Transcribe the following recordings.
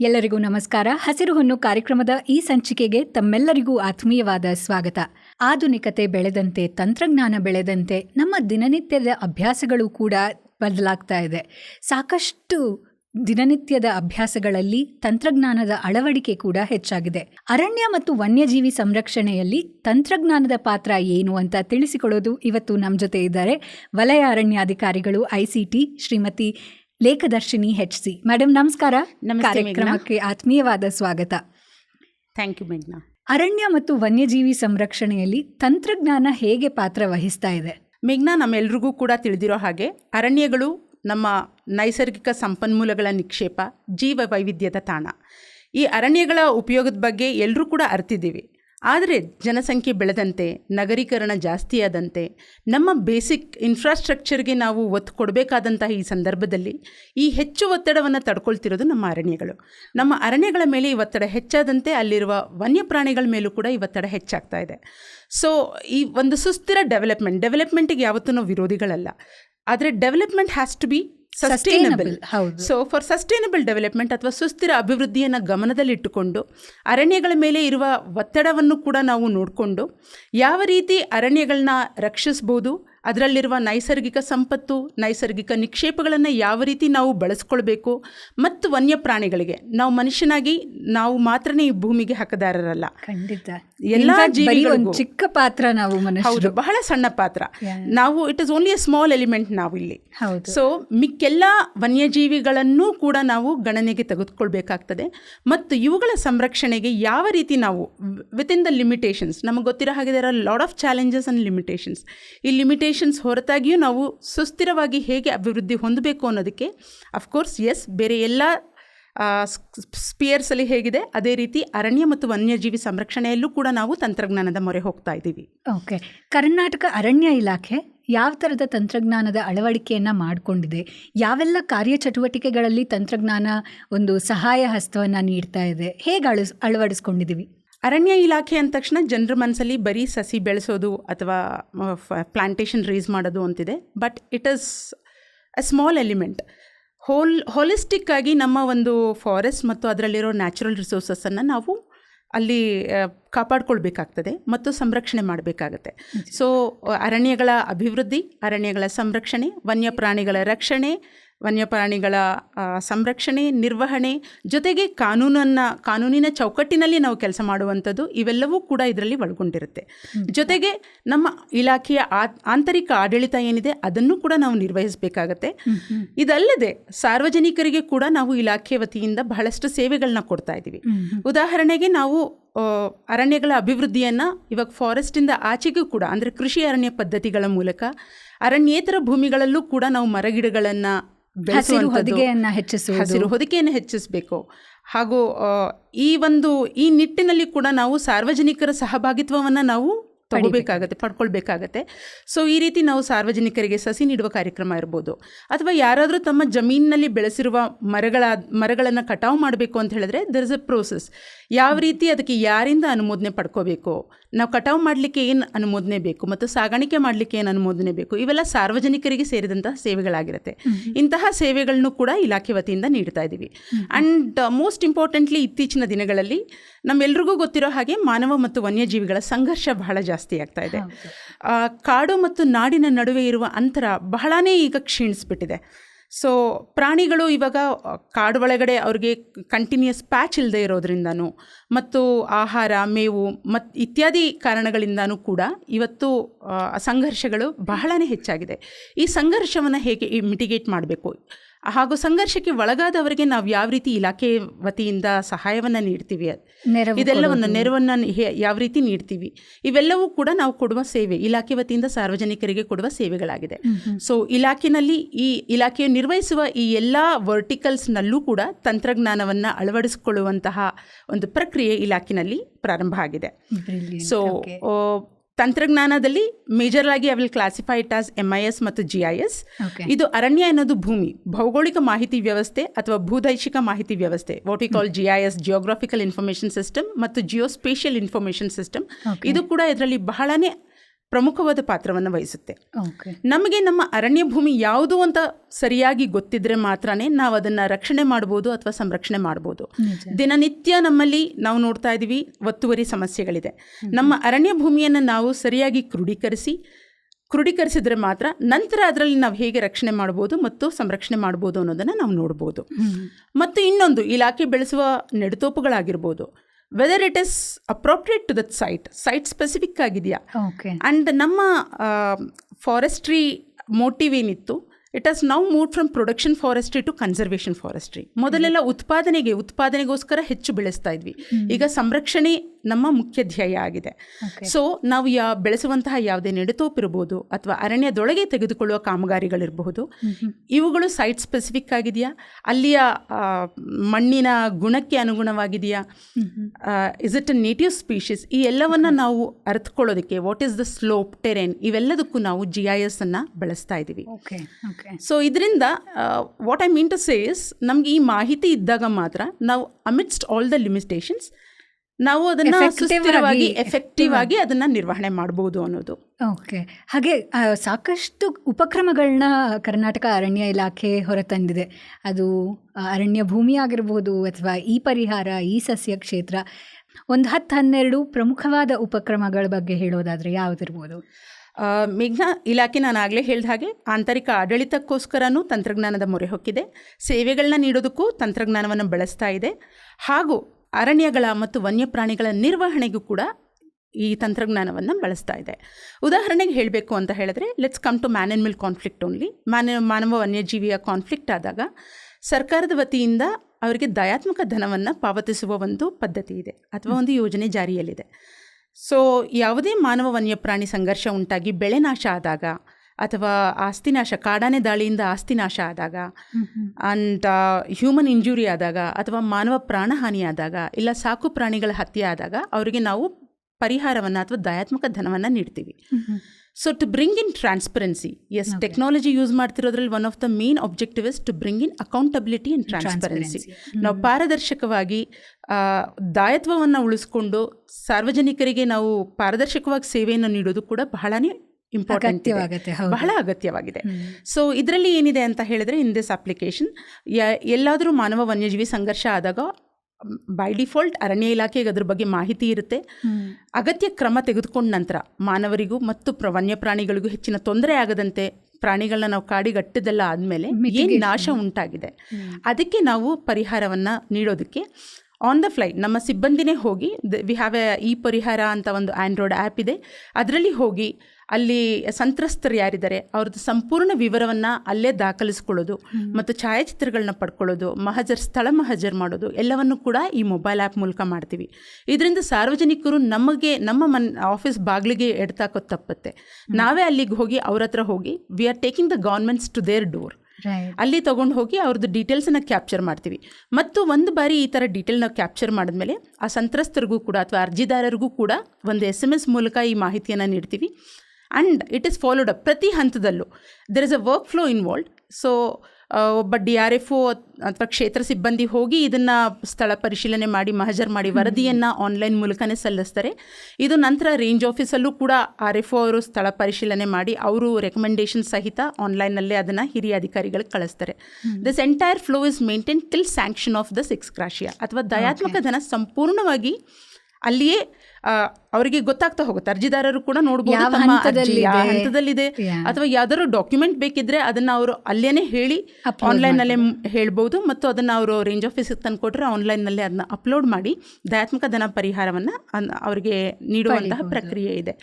ಎಲ್ಲರಿಗೂ ನಮಸ್ಕಾರ. ಹಸಿರು ಹೊನ್ನು ಕಾರ್ಯಕ್ರಮದ ಈ ಸಂಚಿಕೆಗೆ ತಮ್ಮೆಲ್ಲರಿಗೂ ಆತ್ಮೀಯವಾದ ಸ್ವಾಗತ. ಆಧುನಿಕತೆ ಬೆಳೆದಂತೆ, ತಂತ್ರಜ್ಞಾನ ಬೆಳೆದಂತೆ ನಮ್ಮ ದಿನನಿತ್ಯದ ಅಭ್ಯಾಸಗಳು ಕೂಡ ಬದಲಾಗ್ತಾ ಇದೆ. ಸಾಕಷ್ಟು ದಿನನಿತ್ಯದ ಅಭ್ಯಾಸಗಳಲ್ಲಿ ತಂತ್ರಜ್ಞಾನದ ಅಳವಡಿಕೆ ಕೂಡ ಹೆಚ್ಚಾಗಿದೆ. ಅರಣ್ಯ ಮತ್ತು ವನ್ಯಜೀವಿ ಸಂರಕ್ಷಣೆಯಲ್ಲಿ ತಂತ್ರಜ್ಞಾನದ ಪಾತ್ರ ಏನು ಅಂತ ತಿಳಿಸಿಕೊಡೋದು ಇವತ್ತು ನಮ್ಮ ಜೊತೆ ಇದ್ದಾರೆ ವಲಯ ಅರಣ್ಯಾಧಿಕಾರಿಗಳು ICT Shrimati Lekhadarshini H C. Madam ನಮಸ್ಕಾರ. ಕಾರ್ಯಕ್ರಮಕ್ಕೆ ಆತ್ಮೀಯವಾದ ಸ್ವಾಗತ. ಥ್ಯಾಂಕ್ ಯು ಮೇಘ್ನಾ. ಅರಣ್ಯ ಮತ್ತು ವನ್ಯಜೀವಿ ಸಂರಕ್ಷಣೆಯಲ್ಲಿ ತಂತ್ರಜ್ಞಾನ ಹೇಗೆ ಪಾತ್ರ ವಹಿಸ್ತಾ ಇದೆ? ಮೇಘ್ನಾ ನಮ್ಮೆಲ್ರಿಗೂ ಕೂಡ ತಿಳಿದಿರೋ ಹಾಗೆ ಅರಣ್ಯಗಳು ನಮ್ಮ ನೈಸರ್ಗಿಕ ಸಂಪನ್ಮೂಲಗಳ ನಿಕ್ಷೇಪ ಜೀವ ವೈವಿಧ್ಯದ ತಾಣ. ಈ ಅರಣ್ಯಗಳ ಉಪಯೋಗದ ಬಗ್ಗೆ ಎಲ್ಲರೂ ಕೂಡ ಅರ್ತಿದ್ದೀವಿ. ಆದರೆ ಜನಸಂಖ್ಯೆ ಬೆಳೆದಂತೆ, ನಗರೀಕರಣ ಜಾಸ್ತಿಯಾದಂತೆ ನಮ್ಮ ಬೇಸಿಕ್ ಇನ್ಫ್ರಾಸ್ಟ್ರಕ್ಚರ್ಗೆ ನಾವು ಒತ್ತು ಕೊಡಬೇಕಾದಂತಹ ಈ ಸಂದರ್ಭದಲ್ಲಿ ಈ ಹೆಚ್ಚು ಒತ್ತಡವನ್ನು ತಡ್ಕೊಳ್ತಿರೋದು ನಮ್ಮ ಅರಣ್ಯಗಳು. ನಮ್ಮ ಅರಣ್ಯಗಳ ಮೇಲೆ ಈ ಒತ್ತಡ ಹೆಚ್ಚಾದಂತೆ ಅಲ್ಲಿರುವ ವನ್ಯಪ್ರಾಣಿಗಳ ಮೇಲೂ ಕೂಡ ಈ ಒತ್ತಡ ಹೆಚ್ಚಾಗ್ತಾ ಇದೆ. ಸೊ ಈ ಒಂದು ಸುಸ್ಥಿರ ಡೆವಲಪ್ಮೆಂಟ್ ಡೆವಲಪ್ಮೆಂಟಿಗೆ ಯಾವತ್ತೂ ವಿರೋಧಿಗಳಲ್ಲ. ಆದರೆ development has to be sustainable ಹೌದು. ಸೊ ಫಾರ್ ಸಸ್ಟೈನಬಲ್ ಡೆವಲಪ್ಮೆಂಟ್ ಅಥವಾ ಸುಸ್ಥಿರ ಅಭಿವೃದ್ಧಿಯನ್ನು ಗಮನದಲ್ಲಿಟ್ಟುಕೊಂಡು ಅರಣ್ಯಗಳ ಮೇಲೆ ಇರುವ ಒತ್ತಡವನ್ನು ಕೂಡ ನಾವು ನೋಡಿಕೊಂಡು ಯಾವ ರೀತಿ ಅರಣ್ಯಗಳನ್ನ ರಕ್ಷಿಸ್ಬೋದು ಅದರಲ್ಲಿರುವ ನೈಸರ್ಗಿಕ ಸಂಪತ್ತು ನೈಸರ್ಗಿಕ ನಿಕ್ಷೇಪಗಳನ್ನು ಯಾವ ರೀತಿ ನಾವು ಬಳಸ್ಕೊಳ್ಬೇಕು ಮತ್ತು ವನ್ಯಪ್ರಾಣಿಗಳಿಗೆ ನಾವು ಮನುಷ್ಯನಾಗಿ ನಾವು ಮಾತ್ರನೇ ಈ ಭೂಮಿಗೆ ಹಕ್ಕದಾರರಲ್ಲ. ಖಂಡಿತ. ಎಲ್ಲಾ ಜೀವಿಗಳಿಗೂ- ಚಿಕ್ಕ ಪಾತ್ರ ನಾವು ಹೌದು ಬಹಳ ಸಣ್ಣ ಪಾತ್ರ. ನಾವು it is only a small element ನಾವು ಇಲ್ಲಿ. ಸೊ ಮಿಕ್ಕೆಲ್ಲ ವನ್ಯಜೀವಿಗಳನ್ನೂ ಕೂಡ ನಾವು ಗಣನೆಗೆ ತೆಗೆದುಕೊಳ್ಬೇಕಾಗ್ತದೆ. ಮತ್ತು ಇವುಗಳ ಸಂರಕ್ಷಣೆಗೆ ಯಾವ ರೀತಿ ನಾವು ವಿತಿನ್ ದ ಲಿಮಿಟೇಷನ್ಸ್ ನಮಗೆ ಗೊತ್ತಿರೋ ಹಾಗೆ lot of challenges and limitations ಈ ಲಿಮಿಟೇಷನ್ಸ್ ಹೊರತಾಗಿಯೂ ನಾವು ಸುಸ್ಥಿರವಾಗಿ ಹೇಗೆ ಅಭಿವೃದ್ಧಿ ಹೊಂದಬೇಕು ಅನ್ನೋದಕ್ಕೆ ಅಫ್ಕೋರ್ಸ್ ಎಸ್ ಬೇರೆ ಎಲ್ಲ ಸ್ಪಿಯರ್ಸಲ್ಲಿ ಹೇಗಿದೆ, ಅದೇ ರೀತಿ ಅರಣ್ಯ ಮತ್ತು ವನ್ಯಜೀವಿ ಸಂರಕ್ಷಣೆಯಲ್ಲೂ ಕೂಡ ನಾವು ತಂತ್ರಜ್ಞಾನದ ಮೊರೆ ಹೋಗ್ತಾ ಇದ್ದೀವಿ. ಓಕೆ. ಕರ್ನಾಟಕ ಅರಣ್ಯ ಇಲಾಖೆ ಯಾವ ಥರದ ತಂತ್ರಜ್ಞಾನದ ಅಳವಡಿಕೆಯನ್ನು ಮಾಡಿಕೊಂಡಿದೆ? ಯಾವೆಲ್ಲ ಕಾರ್ಯಚಟುವಟಿಕೆಗಳಲ್ಲಿ ತಂತ್ರಜ್ಞಾನ ಒಂದು ಸಹಾಯ ಹಸ್ತವನ್ನು ನೀಡ್ತಾ ಇದೆ? ಹೇಗೆ ಅಳಸ್ ಅಳವಡಿಸ್ಕೊಂಡಿದ್ದೀವಿ? ಅರಣ್ಯ ಇಲಾಖೆ ಅಂದ ತಕ್ಷಣ ಜನರ ಮನಸ್ಸಲ್ಲಿ ಬರೀ ಸಸಿ ಬೆಳೆಸೋದು ಅಥವಾ ಪ್ಲಾಂಟೇಶನ್ ರೇಸ್ ಮಾಡೋದು ಅಂತಿದೆ. But it is a small element whole holistic ಆಗಿ ನಮ್ಮ ಒಂದು ಫಾರೆಸ್ಟ್ ಮತ್ತು ಅದರಲ್ಲಿರೋ ನ್ಯಾಚುರಲ್ ರಿಸೋರ್ಸಸ್ಸನ್ನು ನಾವು ಅಲ್ಲಿ ಕಾಪಾಡ್ಕೊಳ್ಬೇಕಾಗ್ತದೆ ಮತ್ತು ಸಂರಕ್ಷಣೆ ಮಾಡಬೇಕಾಗತ್ತೆ. ಸೊ ಅರಣ್ಯಗಳ ಅಭಿವೃದ್ಧಿ ಅರಣ್ಯಗಳ ಸಂರಕ್ಷಣೆ ವನ್ಯಪ್ರಾಣಿಗಳ ರಕ್ಷಣೆ ವನ್ಯಪ್ರಾಣಿಗಳ ಸಂರಕ್ಷಣೆ ನಿರ್ವಹಣೆ ಜೊತೆಗೆ ಕಾನೂನನ್ನು ಕಾನೂನಿನ ಚೌಕಟ್ಟಿನಲ್ಲಿ ನಾವು ಕೆಲಸ ಮಾಡುವಂಥದ್ದು ಇವೆಲ್ಲವೂ ಕೂಡ ಇದರಲ್ಲಿ ಒಳಗೊಂಡಿರುತ್ತೆ. ಜೊತೆಗೆ ನಮ್ಮ ಇಲಾಖೆಯ ಆಂತರಿಕ ಆಡಳಿತ ಏನಿದೆ ಅದನ್ನು ಕೂಡ ನಾವು ನಿರ್ವಹಿಸಬೇಕಾಗತ್ತೆ. ಇದಲ್ಲದೆ ಸಾರ್ವಜನಿಕರಿಗೆ ಕೂಡ ನಾವು ಇಲಾಖೆ ವತಿಯಿಂದ ಬಹಳಷ್ಟು ಸೇವೆಗಳನ್ನ ಕೊಡ್ತಾ ಇದ್ದೀವಿ. ಉದಾಹರಣೆಗೆ ನಾವು ಅರಣ್ಯಗಳ ಅಭಿವೃದ್ಧಿಯನ್ನು ಇವಾಗ ಫಾರೆಸ್ಟಿಂದ ಆಚೆಗೂ ಕೂಡ ಅಂದರೆ ಕೃಷಿ ಅರಣ್ಯ ಪದ್ಧತಿಗಳ ಮೂಲಕ ಅರಣ್ಯೇತರ ಭೂಮಿಗಳಲ್ಲೂ ಕೂಡ ನಾವು ಮರಗಿಡಗಳನ್ನು ಹಸಿರು ಹೊದಿಗೆಯನ್ನು ಹೆಚ್ಚಿಸುವ ಹಸಿರು ಹೊದಿಕೆಯನ್ನು ಹೆಚ್ಚಿಸಬೇಕು. ಹಾಗೂ ಈ ಒಂದು ಈ ನಿಟ್ಟಿನಲ್ಲಿ ಕೂಡ ನಾವು ಸಾರ್ವಜನಿಕರ ಸಹಭಾಗಿತ್ವವನ್ನು ನಾವು ತಗೋಬೇಕಾಗತ್ತೆ ಪಡ್ಕೊಳ್ಬೇಕಾಗತ್ತೆ. ಸೊ ಈ ರೀತಿ ನಾವು ಸಾರ್ವಜನಿಕರಿಗೆ ಸಸಿ ನೀಡುವ ಕಾರ್ಯಕ್ರಮ ಇರ್ಬೋದು. ಅಥವಾ ಯಾರಾದರೂ ತಮ್ಮ ಜಮೀನಿನಲ್ಲಿ ಬೆಳೆಸಿರುವ ಮರಗಳ ಮರಗಳನ್ನು ಕಟಾವು ಮಾಡಬೇಕು ಅಂತ ಹೇಳಿದ್ರೆ ದರ್ ಇಸ್ ಅ ಪ್ರೋಸೆಸ್ ಯಾವ ರೀತಿ ಅದಕ್ಕೆ ಯಾರಿಂದ ಅನುಮೋದನೆ ಪಡ್ಕೋಬೇಕು? ನಾವು ಕಟಾವು ಮಾಡಲಿಕ್ಕೆ ಏನು ಅನುಮೋದನೆ ಬೇಕು? ಮತ್ತು ಸಾಗಾಣಿಕೆ ಮಾಡಲಿಕ್ಕೆ ಏನು ಅನುಮೋದನೆ ಬೇಕು? ಇವೆಲ್ಲ ಸಾರ್ವಜನಿಕರಿಗೆ ಸೇರಿದಂತಹ ಸೇವೆಗಳಾಗಿರುತ್ತೆ. ಇಂತಹ ಸೇವೆಗಳನ್ನು ಕೂಡ ಇಲಾಖೆ ವತಿಯಿಂದ ನೀಡ್ತಾ ಇದ್ದೀವಿ ಆ್ಯಂಡ್ ಮೋಸ್ಟ್ ಇಂಪಾರ್ಟೆಂಟ್ಲಿ ಇತ್ತೀಚಿನ ದಿನಗಳಲ್ಲಿ ನಮ್ಮೆಲ್ರಿಗೂ ಗೊತ್ತಿರೋ ಹಾಗೆ ಮಾನವ ಮತ್ತು ವನ್ಯಜೀವಿಗಳ ಸಂಘರ್ಷ ಬಹಳ ಜಾಸ್ತಿ ಆಗ್ತಾ ಇದೆ. ಕಾಡು ಮತ್ತು ನಾಡಿನ ನಡುವೆ ಇರುವ ಅಂತರ ಬಹಳನೇ ಈಗ ಕ್ಷೀಣಿಸ್ಬಿಟ್ಟಿದೆ. ಸೊ ಪ್ರಾಣಿಗಳು ಇವಾಗ ಕಾಡು ಒಳಗಡೆ ಅವ್ರಿಗೆ ಕಂಟಿನ್ಯೂಸ್ ಪ್ಯಾಚ್ ಇಲ್ಲದೆ ಇರೋದ್ರಿಂದನೂ ಮತ್ತು ಆಹಾರ ಮೇವು ಮತ್ತು ಇತ್ಯಾದಿ ಕಾರಣಗಳಿಂದನೂ ಕೂಡ ಇವತ್ತು ಸಂಘರ್ಷಗಳು ಬಹಳನೇ ಹೆಚ್ಚಾಗಿದೆ. ಈ ಸಂಘರ್ಷವನ್ನು ಹೇಗೆ ಮಿಟಿಗೇಟ್ ಮಾಡಬೇಕು? ಹಾಗೂ ಸಂಘರ್ಷಕ್ಕೆ ಒಳಗಾದವರಿಗೆ ನಾವು ಯಾವ ರೀತಿ ಇಲಾಖೆ ವತಿಯಿಂದ ಸಹಾಯವನ್ನು ನೀಡ್ತೀವಿ? ಇದೆಲ್ಲವನ್ನು ನೆರವನ್ನು ಯಾವ ರೀತಿ ನೀಡ್ತೀವಿ? ಇವೆಲ್ಲವೂ ಕೂಡ ನಾವು ಕೊಡುವ ಸೇವೆ ಇಲಾಖೆ ವತಿಯಿಂದ ಸಾರ್ವಜನಿಕರಿಗೆ ಕೊಡುವ ಸೇವೆಗಳಾಗಿದೆ. ಸೊ ಇಲಾಖೆನಲ್ಲಿ ಈ ಇಲಾಖೆಯು ನಿರ್ವಹಿಸುವ ಈ ಎಲ್ಲ ವರ್ಟಿಕಲ್ಸ್ನಲ್ಲೂ ಕೂಡ ತಂತ್ರಜ್ಞಾನವನ್ನು ಅಳವಡಿಸಿಕೊಳ್ಳುವಂತಹ ಒಂದು ಪ್ರಕ್ರಿಯೆ ಇಲಾಖೆನಲ್ಲಿ ಪ್ರಾರಂಭ ಆಗಿದೆ. ಸೊ. ತಂತ್ರಜ್ಞಾನದಲ್ಲಿ ಮೇಜರ್ ಆಗಿ I will classify it as M I S ಮತ್ತು ಜಿ ಐ ಎಸ್ ಇದು ಅರಣ್ಯ ಅನ್ನೋದು ಭೂಮಿ ಭೌಗೋಳಿಕ ಮಾಹಿತಿ ವ್ಯವಸ್ಥೆ ಅಥವಾ ಭೂದೈಶಿಕ ಮಾಹಿತಿ ವ್ಯವಸ್ಥೆ what we call G I S geographical information system ಮತ್ತು ಜಿಯೋಸ್ಪೇಷಿಯಲ್ ಇನ್ಫಾರ್ಮೇಶನ್ ಸಿಸ್ಟಮ್ ಇದು ಕೂಡ ಇದರಲ್ಲಿ ಬಹಳನೇ ಪ್ರಮುಖವಾದ ಪಾತ್ರವನ್ನು ವಹಿಸುತ್ತೆ. ನಮಗೆ ನಮ್ಮ ಅರಣ್ಯ ಭೂಮಿ ಯಾವುದು ಅಂತ ಸರಿಯಾಗಿ ಗೊತ್ತಿದ್ರೆ ಮಾತ್ರನೇ ನಾವು ಅದನ್ನು ರಕ್ಷಣೆ ಮಾಡ್ಬೋದು ಅಥವಾ ಸಂರಕ್ಷಣೆ ಮಾಡ್ಬೋದು. ದಿನನಿತ್ಯ ನಮ್ಮಲ್ಲಿ ನಾವು ನೋಡ್ತಾ ಇದ್ದೀವಿ ಒತ್ತುವರಿ ಸಮಸ್ಯೆಗಳಿದೆ. ನಮ್ಮ ಅರಣ್ಯ ಭೂಮಿಯನ್ನು ನಾವು ಸರಿಯಾಗಿ ಕ್ರೋಢೀಕರಿಸಿ ಕ್ರೋಢೀಕರಿಸಿದ್ರೆ ಮಾತ್ರ ನಂತರ ಅದರಲ್ಲಿ ನಾವು ಹೇಗೆ ರಕ್ಷಣೆ ಮಾಡ್ಬೋದು ಮತ್ತು ಸಂರಕ್ಷಣೆ ಮಾಡ್ಬೋದು ಅನ್ನೋದನ್ನು ನಾವು ನೋಡ್ಬೋದು. ಮತ್ತು ಇನ್ನೊಂದು ಇಲಾಖೆ ಬೆಳೆಸುವ ನೆಡುತೋಪುಗಳಾಗಿರ್ಬೋದು. Whether it is appropriate to that site site specific ಆಗಿದೆಯಾ? ಓಕೆ ಆ್ಯಂಡ್ ನಮ್ಮ ಫಾರೆಸ್ಟ್ರಿ ಮೋಟಿವ್ ಏನಿತ್ತು? It as now move from production forestry to conservation forestry ಮೊದಲೆಲ್ಲ ಉತ್ಪಾದನೆಗೆ ಉತ್ಪಾದನೆಗೋಸ್ಕರ ಹೆಚ್ಚು ಬೆಳೆಸ್ತಾ ಇದ್ವಿ. ಈಗ ಸಂರಕ್ಷಣೆ ನಮ್ಮ ಮುಖ್ಯ ಧ್ಯೇಯ ಆಗಿದೆ. ಸೊ ನಾವು ಯಾ ಬೆಳೆಸುವಂತಹ ಯಾವುದೇ ನೆಡುತೋಪಿರ್ಬೋದು ಅಥವಾ ಅರಣ್ಯದೊಳಗೆ ತೆಗೆದುಕೊಳ್ಳುವ ಕಾಮಗಾರಿಗಳಿರಬಹುದು. ಇವುಗಳು ಸೈಟ್ ಸ್ಪೆಸಿಫಿಕ್ ಆಗಿದೆಯಾ? ಅಲ್ಲಿಯ ಮಣ್ಣಿನ ಗುಣಕ್ಕೆ ಅನುಗುಣವಾಗಿದೆಯಾ? Is it a native species ಈ ಎಲ್ಲವನ್ನ ನಾವು ಅರ್ಥಕೊಳ್ಳೋದಕ್ಕೆ what is the slope terrain ಇವೆಲ್ಲದಕ್ಕೂ ನಾವು ಜಿ ಐ ಎಸ್ ಅನ್ನು ಬಳಸ್ತಾ ಇದ್ದೀವಿ. ಓಕೆ ಓಕೆ ಸೊ ಇದರಿಂದ what I mean to says ನಮ್ಗೆ ಈ ಮಾಹಿತಿ ಇದ್ದಾಗ ಮಾತ್ರ ನಾವು ಅಮಿಟ್ಸ್ಟ್ ಆಲ್ ದ ಲಿಮಿಟೇಷನ್ಸ್ ನಾವು ಅದನ್ನು ಸುಸ್ಥಿರವಾಗಿ ಎಫೆಕ್ಟಿವ್ ಆಗಿ ಅದನ್ನು ನಿರ್ವಹಣೆ ಮಾಡಬಹುದು ಅನ್ನೋದು. ಓಕೆ. ಹಾಗೆ ಸಾಕಷ್ಟು ಉಪಕ್ರಮಗಳನ್ನ ಕರ್ನಾಟಕ ಅರಣ್ಯ ಇಲಾಖೆ ಹೊರತಂದಿದೆ. ಅದು ಅರಣ್ಯ ಭೂಮಿ ಆಗಿರಬಹುದು ಅಥವಾ ಈ ಪರಿಹಾರ ಈ ಸಸ್ಯ ಕ್ಷೇತ್ರ. ಒಂದು ಹತ್ತು ಹನ್ನೆರಡು ಪ್ರಮುಖವಾದ ಉಪಕ್ರಮಗಳ ಬಗ್ಗೆ ಹೇಳೋದಾದರೆ ಯಾವುದಿರ್ಬೋದು? ಮೇಘ್ನ ಮೇಘ್ನಾ ಇಲಾಖೆ ನಾನು ಆಗಲೇ ಹೇಳಿದ ಹಾಗೆ ಆಂತರಿಕ ಆಡಳಿತಕ್ಕೋಸ್ಕರನೂ ತಂತ್ರಜ್ಞಾನದ ಮೊರೆ ಹೊಕ್ಕಿದೆ. ಸೇವೆಗಳನ್ನ ನೀಡೋದಕ್ಕೂ ತಂತ್ರಜ್ಞಾನವನ್ನು ಬಳಸ್ತಾ ಇದೆ. ಹಾಗೂ ಅರಣ್ಯಗಳ ಮತ್ತು ವನ್ಯಪ್ರಾಣಿಗಳ ನಿರ್ವಹಣೆಗೂ ಕೂಡ ಈ ತಂತ್ರಜ್ಞಾನವನ್ನು ಬಳಸ್ತಾ ಇದೆ. ಉದಾಹರಣೆಗೆ ಹೇಳಬೇಕು ಅಂತ ಹೇಳಿದ್ರೆ let's come to man and conflict only ಮಾನ, ಮಾನವ ವನ್ಯಜೀವಿಯ ಕಾನ್ಫ್ಲಿಕ್ಟ್ ಆದಾಗ ಸರ್ಕಾರದ ವತಿಯಿಂದ ಅವರಿಗೆ ದಯಾತ್ಮಕ ಧನವನ್ನು ಪಾವತಿಸುವ ಒಂದು ಪದ್ಧತಿ ಇದೆ, ಅಥವಾ ಒಂದು ಯೋಜನೆ ಜಾರಿಯಲ್ಲಿದೆ. ಸೊ ಯಾವುದೇ ಮಾನವ ವನ್ಯಪ್ರಾಣಿ ಸಂಘರ್ಷ ಉಂಟಾಗಿ ಬೆಳೆ ನಾಶ ಆದಾಗ ಅಥವಾ ಆಸ್ತಿ ನಾಶ ಕಾಡಾನೆ ದಾಳಿಯಿಂದ ಆಸ್ತಿ ನಾಶ ಆದಾಗ ಅಂತ ಹ್ಯೂಮನ್ ಇಂಜುರಿ ಆದಾಗ ಅಥವಾ ಮಾನವ ಪ್ರಾಣಹಾನಿ ಆದಾಗ ಇಲ್ಲ ಸಾಕು ಪ್ರಾಣಿಗಳ ಹತ್ಯೆ ಆದಾಗ ಅವರಿಗೆ ನಾವು ಪರಿಹಾರವನ್ನು ಅಥವಾ ದಯಾತ್ಮಕ ಧನವನ್ನು ನೀಡ್ತೀವಿ. So to bring in transparency S technology use ಮಾಡ್ತಿರೋದ್ರಲ್ಲಿ one of the main objective is to bring in accountability in transparency ನಾವು ಪಾರದರ್ಶಕವಾಗಿ ದಾಯತ್ವವನ್ನು ಉಳಿಸ್ಕೊಂಡು ಸಾರ್ವಜನಿಕರಿಗೆ ನಾವು ಪಾರದರ್ಶಕವಾಗಿ ಸೇವೆಯನ್ನು ನೀಡೋದು ಕೂಡ ಬಹಳನೇ ಇಂಪಾರ್ಟೆಂಟ್ ಆಗುತ್ತೆ ಬಹಳ ಅಗತ್ಯವಾಗಿದೆ. ಸೊ ಇದರಲ್ಲಿ ಏನಿದೆ ಅಂತ ಹೇಳಿದ್ರೆ ಇನ್ ದಿಸ್ ಅಪ್ಲಿಕೇಶನ್ ಎಲ್ಲಾದರೂ ಮಾನವ ವನ್ಯಜೀವಿ ಸಂಘರ್ಷ ಆದಾಗ ಬೈ ಡಿಫಾಲ್ಟ್ ಅರಣ್ಯ ಇಲಾಖೆಗೆ ಅದ್ರ ಬಗ್ಗೆ ಮಾಹಿತಿ ಇರುತ್ತೆ. ಅಗತ್ಯ ಕ್ರಮ ತೆಗೆದುಕೊಂಡ ನಂತರ ಮಾನವರಿಗೂ ಮತ್ತು ಪ್ರ ವನ್ಯಪ್ರಾಣಿಗಳಿಗೂ ಹೆಚ್ಚಿನ ತೊಂದರೆ ಆಗದಂತೆ ಪ್ರಾಣಿಗಳನ್ನ ನಾವು ಕಾಡಿಗಟ್ಟದೆಲ್ಲ ಆದಮೇಲೆ ಏನು ನಾಶ ಉಂಟಾಗಿದೆ. ಅದಕ್ಕೆ ನಾವು ಪರಿಹಾರವನ್ನು ನೀಡೋದಕ್ಕೆ ಆನ್ ದ ಫ್ಲೈಟ್ ನಮ್ಮ ಸಿಬ್ಬಂದಿನೇ ಹೋಗಿ ವಿ ಹ್ಯಾವ್ ಎ ಈ ಪರಿಹಾರ ಅಂತ ಒಂದು ಆಂಡ್ರಾಯ್ಡ್ ಆ್ಯಪ್ ಇದೆ. ಅದರಲ್ಲಿ ಹೋಗಿ ಅಲ್ಲಿ ಸಂತ್ರಸ್ತರು ಯಾರಿದ್ದಾರೆ ಅವ್ರದ್ದು ಸಂಪೂರ್ಣ ವಿವರವನ್ನು ಅಲ್ಲೇ ದಾಖಲಿಸ್ಕೊಳ್ಳೋದು ಮತ್ತು ಛಾಯಾಚಿತ್ರಗಳನ್ನ ಪಡ್ಕೊಳ್ಳೋದು ಮಹಜರ್ ಸ್ಥಳ ಮಹಜರ್ ಮಾಡೋದು ಎಲ್ಲವನ್ನು ಕೂಡ ಈ ಮೊಬೈಲ್ ಆ್ಯಪ್ ಮೂಲಕ ಮಾಡ್ತೀವಿ. ಇದರಿಂದ ಸಾರ್ವಜನಿಕರು ನಮಗೆ ನಮ್ಮ ಮನ್ ಆಫೀಸ್ ಬಾಗಿಲಿಗೆ ಎಡ್ತಾಕೋದು ತಪ್ಪತ್ತೆ. ನಾವೇ ಅಲ್ಲಿಗೆ ಹೋಗಿ ಅವ್ರ ಹತ್ರ ಹೋಗಿ we are taking the governments to their door ಅಲ್ಲಿ ತೊಗೊಂಡು ಹೋಗಿ ಅವ್ರದ್ದು ಡೀಟೇಲ್ಸನ್ನು ಕ್ಯಾಪ್ಚರ್ ಮಾಡ್ತೀವಿ. ಮತ್ತು ಒಂದು ಬಾರಿ ಈ ಥರ ಡೀಟೇಲ್ನ ಕ್ಯಾಪ್ಚರ್ ಮಾಡಿದ್ಮೇಲೆ ಆ ಸಂತ್ರಸ್ತರಿಗೂ ಕೂಡ ಅಥವಾ ಅರ್ಜಿದಾರರಿಗೂ ಕೂಡ ಒಂದು ಎಸ್ ಎಂ ಎಸ್ ಮೂಲಕ ಈ ಮಾಹಿತಿಯನ್ನು ನೀಡ್ತೀವಿ. And it is followed up ಪ್ರತಿ ಹಂತದಲ್ಲೂ. There is a work flow involved so ಒಬ್ಬ ಡಿ ಆರ್ ಎಫ್ ಒ ಅಥವಾ ಕ್ಷೇತ್ರ ಸಿಬ್ಬಂದಿ ಹೋಗಿ ಇದನ್ನು ಸ್ಥಳ ಪರಿಶೀಲನೆ ಮಾಡಿ ಮಹಜರ್ ಮಾಡಿ ವರದಿಯನ್ನು ಆನ್ಲೈನ್ ಮೂಲಕನೇ ಸಲ್ಲಿಸ್ತಾರೆ. ಇದು ನಂತರ ರೇಂಜ್ ಆಫೀಸಲ್ಲೂ ಕೂಡ ಆರ್ ಎಫ್ ಒ ಅವರು ಸ್ಥಳ ಪರಿಶೀಲನೆ ಮಾಡಿ ಅವರು ರೆಕಮೆಂಡೇಶನ್ ಸಹಿತ ಆನ್ಲೈನಲ್ಲೇ ಅದನ್ನು ಹಿರಿಯ ಅಧಿಕಾರಿಗಳಿಗೆ ಕಳಿಸ್ತಾರೆ. This entire flow is maintain till sanction of the ex gratia ಅಥವಾ ದಯಾತ್ಮಕ ಧನ ಸಂಪೂರ್ಣವಾಗಿ ಅಲ್ಲಿಯೇ ಅವರಿಗೆ ಗೊತ್ತಾಗ್ತಾ ಹೋಗುತ್ತೆ. ಅರ್ಜಿದಾರರು ಕೂಡ ನೋಡಬಹುದು ಹಂತದಲ್ಲಿದೆ. ಅಥವಾ ಯಾವ್ದಾದ್ರು ಡಾಕ್ಯುಮೆಂಟ್ ಬೇಕಿದ್ರೆ ಅದನ್ನ ಅವರು ಅಲ್ಲೇನೆ ಹೇಳಿ ಆನ್ಲೈನ್ ನಲ್ಲೇ ಹೇಳ್ಬಹುದು ಮತ್ತು ಅದನ್ನ ಅವರು ರೇಂಜ್ ಆಫೀಸಿಗೆ ತಂದು ಕೊಟ್ಟರೆ ಆನ್ಲೈನ್ನಲ್ಲೇ ಅದನ್ನ ಅಪ್ಲೋಡ್ ಮಾಡಿ ದಯಾತ್ಮಕ ಧನ ಪರಿಹಾರವನ್ನ ಅವರಿಗೆ ನೀಡುವಂತಹ ಪ್ರಕ್ರಿಯೆ ಇದೆ.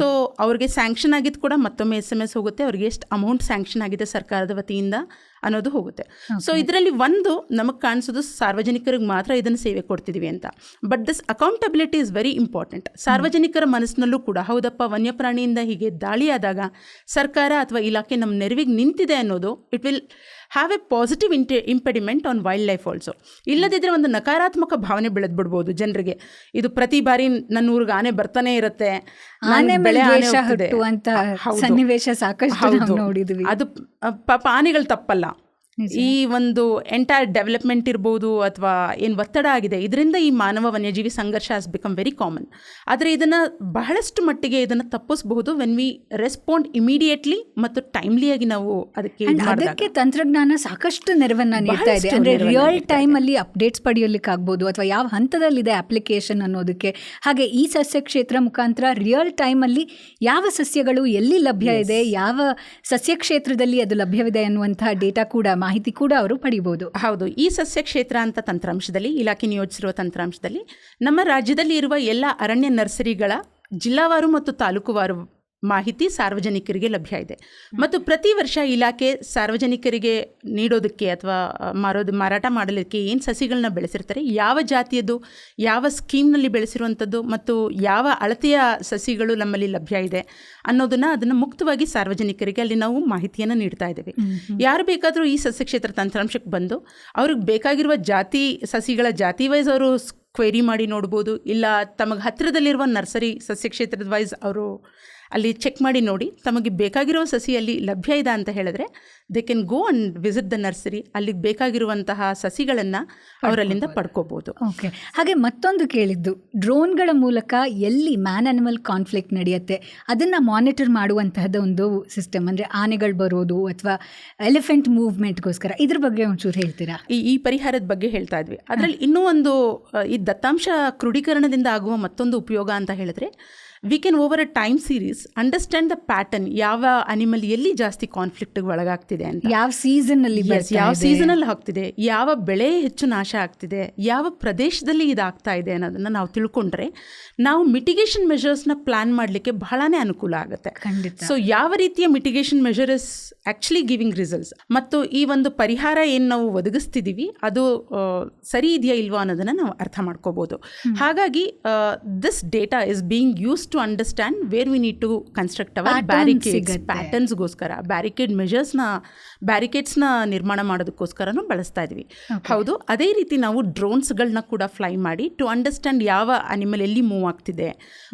ಸೊ ಅವ್ರಿಗೆ ಸ್ಯಾಂಕ್ಷನ್ ಆಗಿದ್ದು ಕೂಡ ಮತ್ತೊಮ್ಮೆ ಎಸ್ ಎಂ ಎಸ್ ಹೋಗುತ್ತೆ. ಅವ್ರಿಗೆ ಎಷ್ಟು ಅಮೌಂಟ್ ಸ್ಯಾಂಕ್ಷನ್ ಆಗಿದೆ ಸರ್ಕಾರದ ವತಿಯಿಂದ ಅನ್ನೋದು ಹೋಗುತ್ತೆ. ಸೊ ಇದರಲ್ಲಿ ಒಂದು ನಮಗೆ ಕಾಣಿಸೋದು ಸಾರ್ವಜನಿಕರಿಗೆ ಮಾತ್ರ ಇದನ್ನು ಸೇವೆ ಕೊಡ್ತಿದೀವಿ ಅಂತ. But this accountability is very important ಸಾರ್ವಜನಿಕರ ಮನಸ್ಸಿನಲ್ಲೂ ಕೂಡ ಹೌದಪ್ಪ ವನ್ಯಪ್ರಾಣಿಯಿಂದ ಹೀಗೆ ದಾಳಿಯಾದಾಗ ಸರ್ಕಾರ ಅಥವಾ ಇಲಾಖೆ ನಮ್ಮ ನೆರವಿಗೆ ನಿಂತಿದೆ ಅನ್ನೋದು it will have a positive ಇಂಟೆ impediment on wild life also ಇಲ್ಲದಿದ್ದರೆ ಒಂದು ನಕಾರಾತ್ಮಕ ಭಾವನೆ ಬೆಳೆದ್ಬಿಡ್ಬೋದು ಜನರಿಗೆ. ಇದು ಪ್ರತಿ ಬಾರಿ ನನ್ನ ಊರಿಗೆ ಆನೆ ಬರ್ತಾನೆ ಇರುತ್ತೆ. ಅದು ಪಾಪ ಆನೆಗಳು ತಪ್ಪಲ್ಲ. ಈ ಒಂದು ಎಂಟೈರ್ ಡೆವಲಪ್ಮೆಂಟ್ ಇರ್ಬೋದು ಅಥವಾ ಏನು ಒತ್ತಡ ಆಗಿದೆ ಇದರಿಂದ ಈ ಮಾನವ ವನ್ಯಜೀವಿ ಸಂಘರ್ಷ ಹಸ್ ಬಿಕಮ್ ವೆರಿ ಕಾಮನ್ ಆದರೆ ಇದನ್ನು ಬಹಳಷ್ಟು ಮಟ್ಟಿಗೆ ಇದನ್ನು ತಪ್ಪಿಸಬಹುದು ವೆನ್ ವಿ ರೆಸ್ಪಾಂಡ್ ಇಮಿಡಿಯೇಟ್ಲಿ ಮತ್ತು ಟೈಮ್ಲಿಯಾಗಿ ನಾವು ಅದಕ್ಕೆ ಅದಕ್ಕೆ ತಂತ್ರಜ್ಞಾನ ಸಾಕಷ್ಟು ನೆರವನ್ನ ನೀಡ್ತಾ ಇದೆ. ಅಂದರೆ ರಿಯಲ್ ಟೈಮಲ್ಲಿ ಟೈಮ್ ಅಲ್ಲಿ ಅಪ್ಡೇಟ್ಸ್ ಪಡೆಯಲಿಕ್ಕಾಗ್ಬೋದು ಅಥವಾ ಯಾವ ಹಂತದಲ್ಲಿದೆ ಅಪ್ಲಿಕೇಶನ್ ಅನ್ನೋದಕ್ಕೆ. ಹಾಗೆ ಈ ಸಸ್ಯ ಕ್ಷೇತ್ರ ಮುಖಾಂತರ ರಿಯಲ್ ಟೈಮ್ ಅಲ್ಲಿ ಯಾವ ಸಸ್ಯಗಳು ಎಲ್ಲಿ ಲಭ್ಯ ಇದೆ ಯಾವ ಸಸ್ಯ ಕ್ಷೇತ್ರದಲ್ಲಿ ಅದು ಲಭ್ಯವಿದೆ ಅನ್ನುವಂತಹ ಡೇಟಾ ಕೂಡ ಮಾಹಿತಿ ಕೂಡ ಅವರು ಪಡೆಯಬಹುದು ಹೌದು. ಈ ಸಸ್ಯ ಕ್ಷೇತ್ರ ಅಂತ ತಂತ್ರಾಂಶದಲ್ಲಿ, ಇಲಾಖೆ ನಿಯೋಜಿಸಿರುವ ತಂತ್ರಾಂಶದಲ್ಲಿ ನಮ್ಮ ರಾಜ್ಯದಲ್ಲಿ ಇರುವ ಎಲ್ಲ ಅರಣ್ಯ ನರ್ಸರಿಗಳ ಜಿಲ್ಲಾವಾರು ಮತ್ತು ತಾಲೂಕುವಾರು ಮಾಹಿತಿ ಸಾರ್ವಜನಿಕರಿಗೆ ಲಭ್ಯ ಇದೆ. ಮತ್ತು ಪ್ರತಿ ವರ್ಷ ಇಲಾಖೆ ಸಾರ್ವಜನಿಕರಿಗೆ ನೀಡೋದಕ್ಕೆ ಅಥವಾ ಮಾರೋದು ಮಾರಾಟ ಮಾಡಲಿಕ್ಕೆ ಏನು ಸಸಿಗಳನ್ನ ಬೆಳೆಸಿರ್ತಾರೆ? ಯಾವ ಜಾತಿಯದು? ಯಾವ ಸ್ಕೀಮ್ನಲ್ಲಿ ಬೆಳೆಸಿರುವಂಥದ್ದು? ಮತ್ತು ಯಾವ ಅಳತೆಯ ಸಸಿಗಳು ನಮ್ಮಲ್ಲಿ ಲಭ್ಯ ಇದೆ? ಅನ್ನೋದನ್ನು ಅದನ್ನು ಮುಕ್ತವಾಗಿ ಸಾರ್ವಜನಿಕರಿಗೆ ಅಲ್ಲಿ ನಾವು ಮಾಹಿತಿಯನ್ನು ನೀಡ್ತಾ ಇದ್ದೇವೆ. ಯಾರು ಬೇಕಾದರೂ ಈ ಸಸ್ಯ ಕ್ಷೇತ್ರ ತಂತ್ರಾಂಶಕ್ಕೆ ಬಂದು ಅವ್ರಿಗೆ ಬೇಕಾಗಿರುವ ಜಾತಿ ಸಸಿಗಳ ಜಾತಿ ವೈಸ್ ಅವರು ಕ್ವೆರಿ ಮಾಡಿ ನೋಡ್ಬೋದು. ಇಲ್ಲ ತಮಗೆ ಹತ್ತಿರದಲ್ಲಿರುವ ನರ್ಸರಿ ಸಸ್ಯ ಕ್ಷೇತ್ರದ ವೈಸ್ ಅವರು ಅಲ್ಲಿ ಚೆಕ್ ಮಾಡಿ ನೋಡಿ ತಮಗೆ ಬೇಕಾಗಿರೋ ಸಸಿ ಅಲ್ಲಿ ಲಭ್ಯ ಇದೆ ಅಂತ ಹೇಳಿದ್ರೆ they can go and visit the nursery ಅಲ್ಲಿಗೆ ಬೇಕಾಗಿರುವಂತಹ ಸಸಿಗಳನ್ನು ಅವರಲ್ಲಿಂದ ಪಡ್ಕೋಬೋದು. ಓಕೆ ಹಾಗೆ ಮತ್ತೊಂದು ಕೇಳಿದ್ದು ಡ್ರೋನ್ಗಳ ಮೂಲಕ ಎಲ್ಲಿ ಮ್ಯಾನ್ ಅನಿಮಲ್ ಕಾನ್ಫ್ಲಿಕ್ಟ್ ನಡೆಯುತ್ತೆ? ಅದನ್ನು ಮಾನಿಟರ್ ಮಾಡುವಂತಹದ್ದು ಒಂದು ಸಿಸ್ಟಮ್ ಅಂದರೆ ಆನೆಗಳು ಬರೋದು ಅಥವಾ ಎಲಿಫೆಂಟ್ ಮೂವ್ಮೆಂಟ್ಗೋಸ್ಕರ ಇದ್ರ ಬಗ್ಗೆ ಒಂಚೂರು ಹೇಳ್ತೀರಾ? ಈ ಈ ಪರಿಹಾರದ ಬಗ್ಗೆ ಹೇಳ್ತಾ ಇದ್ವಿ. ಅದರಲ್ಲಿ ಇನ್ನೂ ಒಂದು ಈ ದತ್ತಾಂಶ ಕ್ರೋಢೀಕರಣದಿಂದ ಆಗುವ ಮತ್ತೊಂದು ಉಪಯೋಗ ಅಂತ ಹೇಳಿದ್ರೆ we can over a time series understand the pattern ಯಾವ ಅನಿಮಲ್ ಎಲ್ಲಿ ಜಾಸ್ತಿ ಕಾನ್ಫ್ಲಿಕ್ಟ್ಗೆ ಒಳಗಾಗ್ತಿದೆ ಅಂತ. ಯಾವ ಸೀಸನ್ ಅಲ್ಲಿ ಯಾವ ಸೀಸನ್ ಆಗ್ತಿದೆ ಯಾವ ಬೆಳೆ ಹೆಚ್ಚು ನಾಶ ಆಗ್ತಿದೆ? ಯಾವ ಪ್ರದೇಶದಲ್ಲಿ ಇದಾಗ್ತಾ ಇದೆ ಅನ್ನೋದನ್ನ ನಾವು ತಿಳ್ಕೊಂಡ್ರೆ ನಾವು ಮಿಟಿಗೇಷನ್ ಮೆಷರ್ಸ್ನ ಪ್ಲಾನ್ ಮಾಡಲಿಕ್ಕೆ ಬಹಳನೇ ಅನುಕೂಲ ಆಗುತ್ತೆ. ಸೊ ಯಾವ ರೀತಿಯ mitigation measure is actually giving results ಮತ್ತು ಈ ಒಂದು ಪರಿಹಾರ ಏನು ನಾವು ಒದಗಿಸ್ತಿದ್ದೀವಿ ಅದು ಸರಿ ಇದೆಯಾ ಇಲ್ವಾ ಅನ್ನೋದನ್ನು ನಾವು ಅರ್ಥ ಮಾಡ್ಕೋಬೋದು. ಹಾಗಾಗಿ this data is being use to understand where we need to construct our Patterns barricades. ಪ್ಯಾಟರ್ನ್ಸ್ಗೋಸ್ಕರ barricade ಮೆಷರ್ಸ್ನ ಬ್ಯಾರಿಕೇಡ್ಸ್ನ ನಿರ್ಮಾಣ ಮಾಡೋದಕ್ಕೋಸ್ಕರನೂ ಬಳಸ್ತಾ ಇದ್ವಿ. ಹೌದು ಅದೇ ರೀತಿ ನಾವು ಡ್ರೋನ್ಸ್ಗಳನ್ನ ಕೂಡ ಫ್ಲೈ ಮಾಡಿ ಟು ಅಂಡರ್ಸ್ಟ್ಯಾಂಡ್ ಯಾವ ಅನಿಮಲ್ ಎಲ್ಲಿ ಮೂವ್ ಆಗ್ತಿದೆ.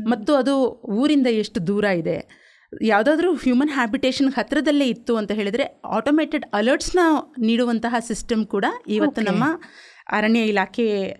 ಮತ್ತು ಅದು ಊರಿಂದ ಎಷ್ಟು ದೂರ ಇದೆ. ಯಾವುದಾದ್ರೂ ಹ್ಯೂಮನ್ ಹ್ಯಾಬಿಟೇಷನ್ ಹತ್ತಿರದಲ್ಲೇ ಇತ್ತು ಅಂತ ಹೇಳಿದರೆ ಆಟೋಮೇಟೆಡ್ ಅಲರ್ಟ್ಸ್ನ ನೀಡುವಂತಹ ಸಿಸ್ಟಮ್ ಕೂಡ ಇವತ್ತು. ನಮ್ಮ ಅರಣ್ಯ ಇಲಾಖೆ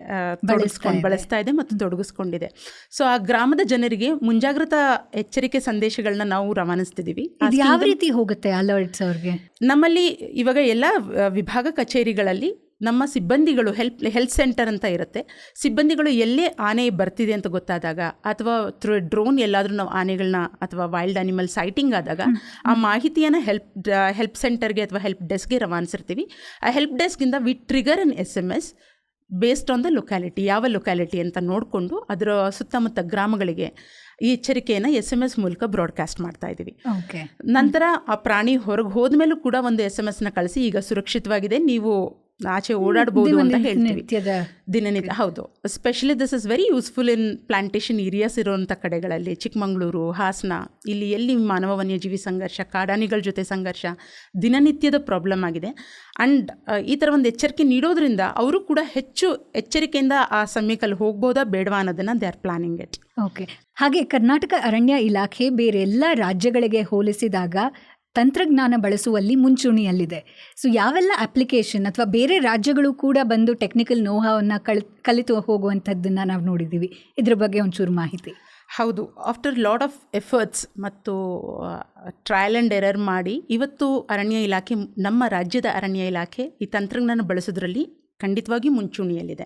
ತೊಡಗಿಸ್ಕೊಂಡು. ಬಳಸ್ತಾ ಇದೆ ಮತ್ತು ತೊಡಗಿಸ್ಕೊಂಡಿದೆ. ಸೊ ಆ ಗ್ರಾಮದ ಜನರಿಗೆ ಮುಂಜಾಗ್ರತಾ ಎಚ್ಚರಿಕೆ ಸಂದೇಶಗಳನ್ನ ನಾವು ರವಾನಿಸ್ತಿದ್ದೀವಿ ಯಾವ ರೀತಿ ಹೋಗುತ್ತೆ ಅಲರ್ಟ್ಸ್ ಅವ್ರಿಗೆ? ನಮ್ಮಲ್ಲಿ ಇವಾಗ ಎಲ್ಲ ವಿಭಾಗ ಕಚೇರಿಗಳಲ್ಲಿ ನಮ್ಮ ಸಿಬ್ಬಂದಿಗಳು ಹೆಲ್ಪ್ ಹೆಲ್ತ್ ಸೆಂಟರ್ ಅಂತ ಇರುತ್ತೆ. ಸಿಬ್ಬಂದಿಗಳು ಎಲ್ಲೇ ಆನೆ ಬರ್ತಿದೆ ಅಂತ ಗೊತ್ತಾದಾಗ ಅಥವಾ ಥ್ರೂ ಡ್ರೋನ್ ಎಲ್ಲಾದರೂ ನಾವು ಆನೆಗಳನ್ನ ಅಥವಾ ವೈಲ್ಡ್ ಅನಿಮಲ್ ಸೈಟಿಂಗ್ ಆದಾಗ ಆ ಮಾಹಿತಿಯನ್ನು ಹೆಲ್ಪ್ ಹೆಲ್ಪ್ ಸೆಂಟರ್ಗೆ ಅಥವಾ ಹೆಲ್ಪ್ ಡೆಸ್ಕ್ಗೆ ರವಾನಿಸಿರ್ತೀವಿ. ಆ help ಡೆಸ್ಕಿಂದ we trigger an S M S based on the locality ಯಾವ ಲೊಕ್ಯಾಲಿಟಿ ಅಂತ ನೋಡಿಕೊಂಡು ಅದರ ಸುತ್ತಮುತ್ತ ಗ್ರಾಮಗಳಿಗೆ ಈ ಎಚ್ಚರಿಕೆಯನ್ನು ಎಸ್ ಎಂ ಎಸ್ ಮೂಲಕ ಬ್ರಾಡ್ಕಾಸ್ಟ್ ಮಾಡ್ತಾ ಇದ್ದೀವಿ. ಓಕೆ. ನಂತರ ಆ ಪ್ರಾಣಿ ಹೊರಗೆ ಹೋದ್ಮೇಲೂ ಕೂಡ ಒಂದು ಎಸ್ ಎಂ ಎಸ್ನ ಕಳಿಸಿ ಈಗ ಸುರಕ್ಷಿತವಾಗಿದೆ. ನೀವು ಆಚೆ ಓಡಾಡ್ಬೋದು ಅಂತ ಹೇಳ್ತೀವಿ. ದಿನನಿತ್ಯ ಹೌದು. Specially this is very useful in plantation areas ಇರುವಂಥ ಕಡೆಗಳಲ್ಲಿ ಚಿಕ್ಕಮಗಳೂರು ಹಾಸನ ಇಲ್ಲಿ ಎಲ್ಲಿ ಮಾನವ ವನ್ಯಜೀವಿ ಸಂಘರ್ಷ ಕಾಡಾನಿಗಳ ಜೊತೆ ಸಂಘರ್ಷ ದಿನನಿತ್ಯದ ಪ್ರಾಬ್ಲಮ್ ಆಗಿದೆ. ಅಂಡ್ ಈ ಥರ ಒಂದು ಎಚ್ಚರಿಕೆ ನೀಡೋದ್ರಿಂದ ಅವರು ಕೂಡ ಹೆಚ್ಚು ಎಚ್ಚರಿಕೆಯಿಂದ ಆ ಸಮಯಕ್ಕಲ್ಲಿ ಹೋಗ್ಬೋದಾ ಬೇಡವಾ ಅನ್ನೋದನ್ನ they are planning it okay ಹಾಗೆ ಕರ್ನಾಟಕ ಅರಣ್ಯ ಇಲಾಖೆ ಬೇರೆ ಎಲ್ಲ ರಾಜ್ಯಗಳಿಗೆ ಹೋಲಿಸಿದಾಗ ತಂತ್ರಜ್ಞಾನ ಬಳಸುವಲ್ಲಿ ಮುಂಚೂಣಿಯಲ್ಲಿದೆ. ಸೊ ಯಾವೆಲ್ಲ ಅಪ್ಲಿಕೇಶನ್ ಅಥವಾ ಬೇರೆ ರಾಜ್ಯಗಳು ಕೂಡ ಬಂದು ಟೆಕ್ನಿಕಲ್ ನೋಹಾವನ್ನು ಕಲ್ ಕಲಿತು ಹೋಗುವಂಥದ್ದನ್ನು ನಾವು ನೋಡಿದ್ದೀವಿ. ಇದ್ರ ಬಗ್ಗೆ ಒಂಚೂರು ಮಾಹಿತಿ. ಹೌದು. ಆಫ್ಟರ್ ಲಾಟ್ ಆಫ್ ಎಫರ್ಟ್ಸ್ ಮತ್ತು ಟ್ರಯಲ್ ಆ್ಯಂಡ್ ಎರರ್ ಮಾಡಿ, ಇವತ್ತು ಅರಣ್ಯ ಇಲಾಖೆ, ನಮ್ಮ ರಾಜ್ಯದ ಅರಣ್ಯ ಇಲಾಖೆ ಈ ತಂತ್ರಜ್ಞಾನ ಬಳಸೋದ್ರಲ್ಲಿ ಖಂಡಿತವಾಗಿ ಮುಂಚೂಣಿಯಲ್ಲಿದೆ.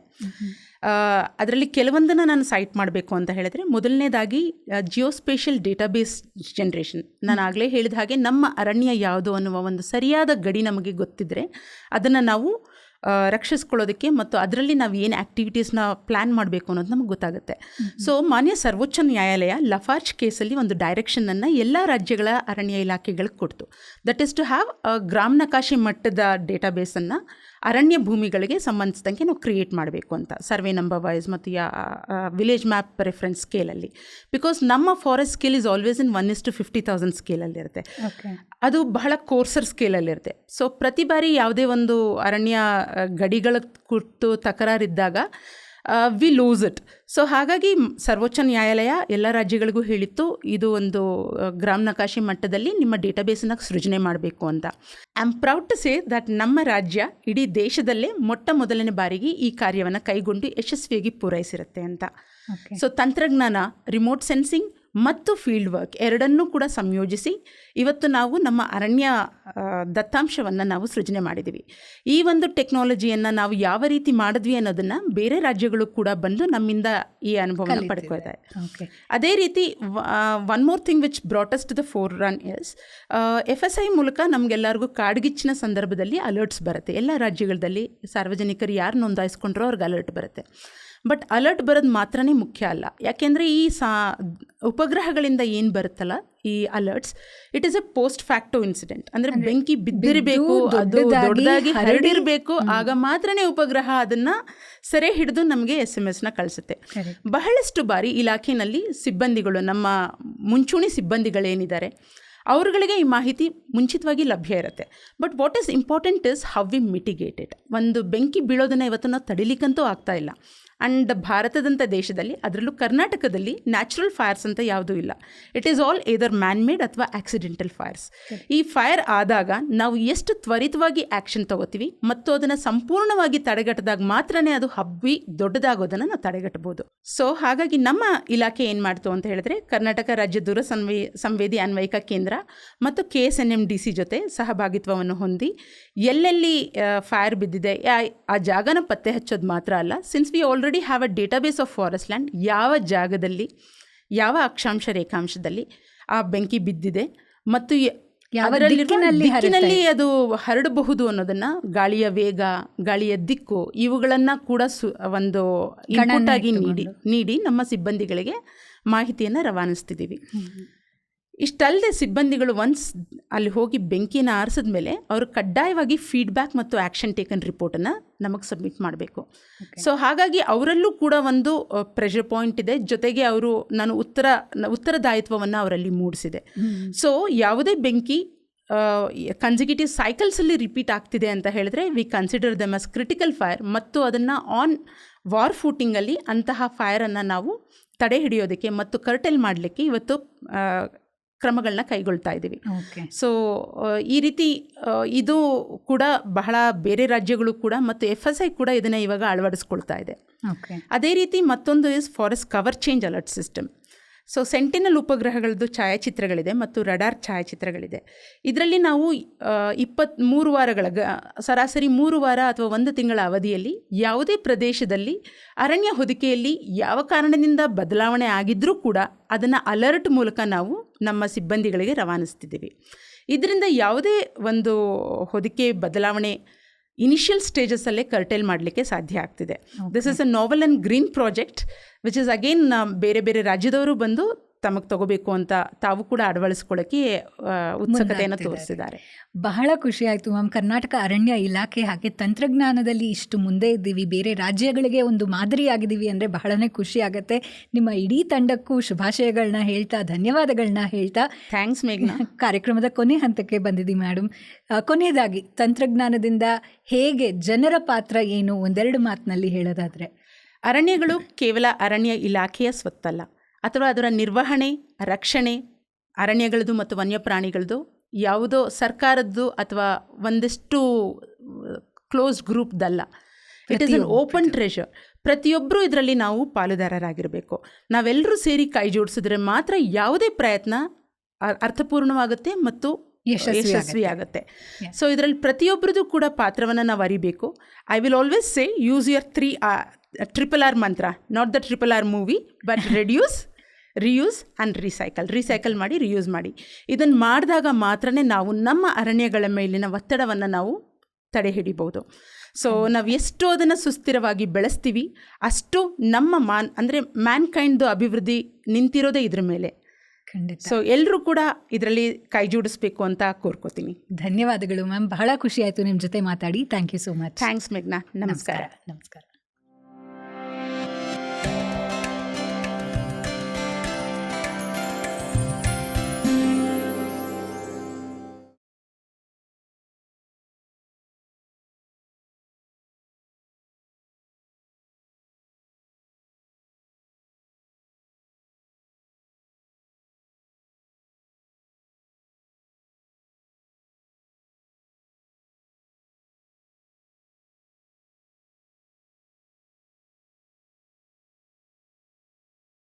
ಅದರಲ್ಲಿ ಕೆಲವೊಂದನ್ನು ನಾನು ಸೈಟ್ ಮಾಡಬೇಕು ಅಂತ ಹೇಳಿದ್ರೆ ಮೊದಲನೇದಾಗಿ ಜಿಯೋಸ್ಪೇಷಿಯಲ್ ಡೇಟಾಬೇಸ್ ಜನ್ರೇಷನ್ ನಾನು ಆಗಲೇ ಹೇಳಿದ ಹಾಗೆ ನಮ್ಮ ಅರಣ್ಯ ಯಾವುದು ಅನ್ನುವ ಒಂದು ಸರಿಯಾದ ಗಡಿ ನಮಗೆ ಗೊತ್ತಿದ್ದರೆ ಅದನ್ನು ನಾವು ರಕ್ಷಿಸ್ಕೊಳ್ಳೋದಕ್ಕೆ ಮತ್ತು ಅದರಲ್ಲಿ ನಾವು ಏನು ಆ್ಯಕ್ಟಿವಿಟೀಸ್ನ ಪ್ಲ್ಯಾನ್ ಮಾಡಬೇಕು ಅನ್ನೋದು ನಮಗೆ ಗೊತ್ತಾಗುತ್ತೆ. ಸೊ ಮಾನ್ಯ ಸರ್ವೋಚ್ಚ ನ್ಯಾಯಾಲಯ ಲಫಾರ್ಜ್ ಕೇಸಲ್ಲಿ ಒಂದು ಡೈರೆಕ್ಷನನ್ನು ಎಲ್ಲ ರಾಜ್ಯಗಳ ಅರಣ್ಯ ಇಲಾಖೆಗಳಿಗೆ ಕೊಡ್ತು. ದಟ್ ಈಸ್ ಟು ಹ್ಯಾವ್ ಗ್ರಾಮ ನಕಾಶೆ ಮಟ್ಟದ ಡೇಟಾಬೇಸನ್ನು ಅರಣ್ಯ ಭೂಮಿಗಳಿಗೆ ಸಂಬಂಧಿಸಿದಂಗೆ ನಾವು ಕ್ರಿಯೇಟ್ ಮಾಡಬೇಕು ಅಂತ. ಸರ್ವೆ ನಂಬರ್ ವೈಸ್ ಮತ್ತು ಯಾ ವಿಲೇಜ್ ಮ್ಯಾಪ್ ರೆಫರೆನ್ಸ್ ಸ್ಕೇಲಲ್ಲಿ ಬಿಕಾಸ್ ನಮ್ಮ forest scale is always in one is to fifty thousand ಸ್ಕೇಲಲ್ಲಿರುತ್ತೆ ಅದು ಬಹಳ ಕೋರ್ಸರ್ ಸ್ಕೇಲಲ್ಲಿರುತ್ತೆ ಸೊ ಪ್ರತಿ ಬಾರಿ ಯಾವುದೇ ಒಂದು ಅರಣ್ಯ ಗಡಿಗಳ ಕುರಿತು ತಕರಾರಿದ್ದಾಗ ವಿ ಲೂಸ್ ಇಟ್ ಸೊ ಹಾಗಾಗಿ ಸರ್ವೋಚ್ಚ ನ್ಯಾಯಾಲಯ ಎಲ್ಲ ರಾಜ್ಯಗಳಿಗೂ ಹೇಳಿತ್ತು ಇದು ಒಂದು ಗ್ರಾಮ ನಕಾಶೆ ಮಟ್ಟದಲ್ಲಿ ನಿಮ್ಮ ಡೇಟಾಬೇಸನ್ನು ಸೃಜನೆ ಮಾಡಬೇಕು ಅಂತ. I am proud to say that ನಮ್ಮ ರಾಜ್ಯ ಇಡೀ ದೇಶದಲ್ಲೇ ಮೊಟ್ಟ ಮೊದಲನೇ ಬಾರಿಗೆ ಈ ಕಾರ್ಯವನ್ನು ಕೈಗೊಂಡು ಯಶಸ್ವಿಯಾಗಿ ಪೂರೈಸಿರುತ್ತೆ ಅಂತ. ಸೊ ತಂತ್ರಜ್ಞಾನ ರಿಮೋಟ್ ಸೆನ್ಸಿಂಗ್ ಮತ್ತು ಫೀಲ್ಡ್ ವರ್ಕ್ ಎರಡನ್ನೂ ಕೂಡ ಸಂಯೋಜಿಸಿ ಇವತ್ತು ನಾವು ನಮ್ಮ ಅರಣ್ಯ ದತ್ತಾಂಶವನ್ನು ನಾವು ಸೃಜನೆ ಮಾಡಿದ್ದೀವಿ. ಈ ಒಂದು ಟೆಕ್ನಾಲಜಿಯನ್ನು ನಾವು ಯಾವ ರೀತಿ ಮಾಡಿದ್ವಿ ಅನ್ನೋದನ್ನು ಬೇರೆ ರಾಜ್ಯಗಳು ಕೂಡ ಬಂದು ನಮ್ಮಿಂದ ಈ ಅನುಭವನ ಪಡ್ಕೊಳ್ತಾರೆ ಓಕೆ ಅದೇ ರೀತಿ one more thing which brought us to the fore run is F S I ಮೂಲಕ ನಮಗೆಲ್ಲರಿಗೂ ಕಾಡ್ಗಿಚ್ಚಿನ ಸಂದರ್ಭದಲ್ಲಿ ಅಲರ್ಟ್ಸ್ ಬರುತ್ತೆ. ಎಲ್ಲ ರಾಜ್ಯಗಳಲ್ಲಿ ಸಾರ್ವಜನಿಕರು ಯಾರು ನೋಂದಾಯಿಸ್ಕೊಂಡ್ರೋ ಅವ್ರಿಗೆ ಅಲರ್ಟ್ ಬರುತ್ತೆ. ಬಟ್ ಅಲರ್ಟ್ ಬರೋದು ಮಾತ್ರನೇ ಮುಖ್ಯ ಅಲ್ಲ. ಯಾಕೆಂದರೆ ಈ ಸಾ ಉಪಗ್ರಹಗಳಿಂದ ಏನು ಬರುತ್ತಲ್ಲ ಈ alerts it is a post facto incident ಅಂದರೆ ಬೆಂಕಿ ಬಿದ್ದಿರಬೇಕು ಅದು ದೊಡ್ಡದಾಗಿ ಹರಡಿರಬೇಕು ಆಗ ಮಾತ್ರನೇ ಉಪಗ್ರಹ ಅದನ್ನು ಸೆರೆ ಹಿಡಿದು ನಮಗೆ ಎಸ್ ಎಂ ಎಸ್ನ ಕಳಿಸುತ್ತೆ. ಬಹಳಷ್ಟು ಬಾರಿ ಇಲಾಖೆಯಲ್ಲಿ ಸಿಬ್ಬಂದಿಗಳು ನಮ್ಮ ಮುಂಚೂಣಿ ಸಿಬ್ಬಂದಿಗಳೇನಿದ್ದಾರೆ ಅವರುಗಳಿಗೆ ಈ ಮಾಹಿತಿ ಮುಂಚಿತವಾಗಿ ಲಭ್ಯ ಇರುತ್ತೆ. But what is important is how we mitigated ಒಂದು ಬೆಂಕಿ ಬೀಳೋದನ್ನು ಇವತ್ತು ನಾವು ತಡಿಲಿಕ್ಕಂತೂ ಆಗ್ತಾ ಇಲ್ಲ. ಆ್ಯಂಡ್ ಭಾರತದಂಥ ದೇಶದಲ್ಲಿ ಅದರಲ್ಲೂ ಕರ್ನಾಟಕದಲ್ಲಿ ನ್ಯಾಚುರಲ್ ಫೈರ್ಸ್ ಅಂತ ಯಾವುದೂ ಇಲ್ಲ. It is all either man made ಅಥವಾ ಆಕ್ಸಿಡೆಂಟಲ್ ಫೈರ್ಸ್ ಈ ಫೈರ್ ಆದಾಗ ನಾವು ಎಷ್ಟು ತ್ವರಿತವಾಗಿ ಆ್ಯಕ್ಷನ್ ತಗೋತೀವಿ ಮತ್ತು ಅದನ್ನು ಸಂಪೂರ್ಣವಾಗಿ ತಡೆಗಟ್ಟದಾಗ ಮಾತ್ರನೇ ಅದು ಹಬ್ಬಿ ದೊಡ್ಡದಾಗೋದನ್ನು ನಾವು ತಡೆಗಟ್ಟಬಹುದು ಸೊ ಹಾಗಾಗಿ ನಮ್ಮ ಇಲಾಖೆ ಏನು ಮಾಡ್ತು ಅಂತ ಹೇಳಿದ್ರೆ ಕರ್ನಾಟಕ ರಾಜ್ಯ ದೂರ ಸಂವೇ ಸಂವೇದಿ ಅನ್ವಯಿಕ ಕೇಂದ್ರ ಮತ್ತು K S N M D C ಜೊತೆ ಸಹಭಾಗಿತ್ವವನ್ನು ಹೊಂದಿ ಎಲ್ಲೆಲ್ಲಿ ಫೈರ್ ಬಿದ್ದಿದೆ ಯಾ- ಆ ಜಾಗನ ಪತ್ತೆ ಹಚ್ಚೋದು ಮಾತ್ರ ಅಲ್ಲ since we already have a database of forest land ಯಾವ ಜಾಗದಲ್ಲಿ ಯಾವ ಅಕ್ಷಾಂಶ ರೇಖಾಂಶದಲ್ಲಿ ಆ ಬೆಂಕಿ ಬಿದ್ದಿದೆ ಮತ್ತು ದಿಕ್ಕಿನಲ್ಲಿ ಅದು ಹರಡಬಹುದು ಅನ್ನೋದನ್ನ ಗಾಳಿಯ ವೇಗ ಗಾಳಿಯ ದಿಕ್ಕು ಇವುಗಳನ್ನು ಕೂಡ ಸು ಒಂದು ಇನ್ಪುಟ್ ಆಗಿ ನೀಡಿ ನೀಡಿ ನಮ್ಮ ಸಿಬ್ಬಂದಿಗಳಿಗೆ ಮಾಹಿತಿಯನ್ನು ರವಾನಿಸ್ತಿದ್ದೀವಿ. ಇಷ್ಟಲ್ಲದೆ ಸಿಬ್ಬಂದಿಗಳು ಒನ್ಸ್ ಅಲ್ಲಿ ಹೋಗಿ ಬೆಂಕಿನ ಆರಿಸಿದ ಮೇಲೆ ಅವರು ಕಡ್ಡಾಯವಾಗಿ ಫೀಡ್ಬ್ಯಾಕ್ ಮತ್ತು ಆ್ಯಕ್ಷನ್ ಟೇಕನ್ ರಿಪೋರ್ಟನ್ನು ನಮಗೆ ಸಬ್ಮಿಟ್ ಮಾಡಬೇಕು. ಸೊ ಹಾಗಾಗಿ ಅವರಲ್ಲೂ ಕೂಡ ಒಂದು ಪ್ರೆಷರ್ ಪಾಯಿಂಟ್ ಇದೆ. ಜೊತೆಗೆ ಅವರು ನಾನು ಉತ್ತರ ಉತ್ತರದಾಯಿತ್ವವನ್ನು ಅವರಲ್ಲಿ ಮೂಡಿಸಿದೆ. ಸೊ ಯಾವುದೇ ಬೆಂಕಿ ಕನ್ಸಿಕ್ಯೂಟಿವ್ ಸೈಕಲ್ಸಲ್ಲಿ ರಿಪೀಟ್ ಆಗ್ತಿದೆ ಅಂತ ಹೇಳಿದ್ರೆ we consider them as critical fire ಮತ್ತು ಅದನ್ನು ಆನ್ ವಾರ್ ಫೂಟಿಂಗಲ್ಲಿ ಅಂತಹ ಫೈರನ್ನು ನಾವು ತಡೆ ಹಿಡಿಯೋದಕ್ಕೆ ಮತ್ತು ಕರ್ಟೆಲ್ ಮಾಡಲಿಕ್ಕೆ ಇವತ್ತು ಕ್ರಮಗಳನ್ನ ಕೈಗೊಳ್ತಾ ಇದ್ದೀವಿ. ಓಕೆ. ಸೊ ಈ ರೀತಿ ಇದು ಕೂಡ ಬಹಳ ಬೇರೆ ರಾಜ್ಯಗಳು ಕೂಡ ಮತ್ತು ಎಫ್ ಎಸ್ ಐ ಕೂಡ ಇದನ್ನು ಇವಾಗ ಅಳವಡಿಸ್ಕೊಳ್ತಾ ಇದೆ. ಓಕೆ. ಅದೇ ರೀತಿ ಮತ್ತೊಂದು is forest cover change alert system so Sentinel ಉಪಗ್ರಹಗಳದ್ದು ಛಾಯಾಚಿತ್ರಗಳಿದೆ ಮತ್ತು ರಡಾರ್ ಛಾಯಾಚಿತ್ರಗಳಿದೆ. ಇದರಲ್ಲಿ ನಾವು ಇಪ್ಪತ್ತ್ ಮೂರು ವಾರಗಳ ಗ, ಸರಾಸರಿ ಮೂರು ವಾರ ಅಥವಾ ಒಂದು ತಿಂಗಳ ಅವಧಿಯಲ್ಲಿ ಯಾವುದೇ ಪ್ರದೇಶದಲ್ಲಿ ಅರಣ್ಯ ಹೊದಿಕೆಯಲ್ಲಿ ಯಾವ ಕಾರಣದಿಂದ ಬದಲಾವಣೆ ಆಗಿದ್ದರೂ ಕೂಡ ಅದನ್ನು ಅಲರ್ಟ್ ಮೂಲಕ ನಾವು ನಮ್ಮ ಸಿಬ್ಬಂದಿಗಳಿಗೆ ರವಾನಿಸ್ತಿದ್ದೀವಿ. ಇದರಿಂದ ಯಾವುದೇ ಒಂದು ಹೊದಿಕೆ ಬದಲಾವಣೆ ಇನಿಷಿಯಲ್ ಸ್ಟೇಜಸ್ಸಲ್ಲೇ ಕರ್ಟೇಲ್ ಮಾಡಲಿಕ್ಕೆ ಸಾಧ್ಯ ಆಗ್ತಿದೆ. This is a novel and green project which is again ಬೇರೆ ಬೇರೆ ರಾಜ್ಯದವರು ಬಂದು ತಮಗೆ ತಗೋಬೇಕು ಅಂತ ತಾವು ಕೂಡ ಅಳವಡಿಸ್ಕೊಳ್ಳೋಕೆ ಉತ್ಸುಕತೆಯನ್ನು ತೋರಿಸಿದ್ದಾರೆ. ಬಹಳ ಖುಷಿ ಆಯಿತು. ಮ್ಯಾಮ್ ಕರ್ನಾಟಕ ಅರಣ್ಯ ಇಲಾಖೆ ಹಾಗೆ ತಂತ್ರಜ್ಞಾನದಲ್ಲಿ ಇಷ್ಟು ಮುಂದೆ ಇದ್ದೀವಿ. ಬೇರೆ ರಾಜ್ಯಗಳಿಗೆ ಒಂದು ಮಾದರಿಯಾಗಿದ್ದೀವಿ ಅಂದರೆ ಬಹಳನೇ ಖುಷಿ ಆಗುತ್ತೆ. ನಿಮ್ಮ ಇಡೀ ತಂಡಕ್ಕೂ ಶುಭಾಶಯಗಳನ್ನ ಹೇಳ್ತಾ ಧನ್ಯವಾದಗಳನ್ನ ಹೇಳ್ತಾ ಥ್ಯಾಂಕ್ಸ್ ಮೇಘ್ನಾ. ಕಾರ್ಯಕ್ರಮದ ಕೊನೆ ಹಂತಕ್ಕೆ ಬಂದಿದ್ದೀವಿ ಮೇಡಮ್ ಕೊನೆಯದಾಗಿ ತಂತ್ರಜ್ಞಾನದಿಂದ ಹೇಗೆ ಜನರ ಪಾತ್ರ ಏನು ಒಂದೆರಡು ಮಾತಿನಲ್ಲಿ ಹೇಳೋದಾದರೆ. ಅರಣ್ಯಗಳು ಕೇವಲ ಅರಣ್ಯ ಇಲಾಖೆಯ ಸ್ವತ್ತಲ್ಲ. ಅಥವಾ ಅದರ ನಿರ್ವಹಣೆ ರಕ್ಷಣೆ ಅರಣ್ಯಗಳದ್ದು ಮತ್ತು ವನ್ಯಪ್ರಾಣಿಗಳದ್ದು ಯಾವುದೋ ಸರ್ಕಾರದ್ದು ಅಥವಾ ಒಂದಿಷ್ಟು close ಗ್ರೂಪ್ದಲ್ಲ it is an open treasure ಪ್ರತಿಯೊಬ್ಬರೂ ಇದರಲ್ಲಿ ನಾವು ಪಾಲುದಾರರಾಗಿರಬೇಕು. ನಾವೆಲ್ಲರೂ ಸೇರಿ ಕೈ ಜೋಡಿಸಿದ್ರೆ ಮಾತ್ರ ಯಾವುದೇ ಪ್ರಯತ್ನ ಅರ್ಥಪೂರ್ಣವಾಗುತ್ತೆ ಮತ್ತು ಯಶಸ್ವಿ ಯಶಸ್ವಿ ಆಗುತ್ತೆ ಸೊ ಇದರಲ್ಲಿ ಪ್ರತಿಯೊಬ್ಬರದ್ದು ಕೂಡ ಪಾತ್ರವನ್ನು ನಾವು ಅರಿಬೇಕು. I will always say use your three triple R mantra not the triple R movie but reduce reuse and recycle recycle ಮಾಡಿ ರಿಯೂಸ್ ಮಾಡಿ. ಇದನ್ನು ಮಾಡಿದಾಗ ಮಾತ್ರನೇ ನಾವು ನಮ್ಮ ಅರಣ್ಯಗಳ ಮೇಲಿನ ಒತ್ತಡವನ್ನು ನಾವು ತಡೆ ಹಿಡಿಬೋದು ಸೊ ನಾವು ಎಷ್ಟು ಅದನ್ನು ಸುಸ್ಥಿರವಾಗಿ ಬೆಳೆಸ್ತೀವಿ ಅಷ್ಟು ನಮ್ಮ ಮಾನ್ ಅಂದರೆ ಮ್ಯಾನ್ ಕೈಂಡ್ದು ಅಭಿವೃದ್ಧಿ ನಿಂತಿರೋದೇ ಇದ್ರ ಮೇಲೆ. ಖಂಡಿತ. ಸೊ ಎಲ್ಲರೂ ಕೂಡ ಇದರಲ್ಲಿ ಕೈ ಜೋಡಿಸ್ಬೇಕು ಅಂತ ಕೋರ್ಕೋತೀನಿ. ಧನ್ಯವಾದಗಳು ಮ್ಯಾಮ್. ಬಹಳ ಖುಷಿ ಆಯಿತು ನಿಮ್ಮ ಜೊತೆ ಮಾತಾಡಿ. Thank you so much thanks ಮೆಗ್ನಾ ನಮಸ್ಕಾರ. ನಮಸ್ಕಾರ.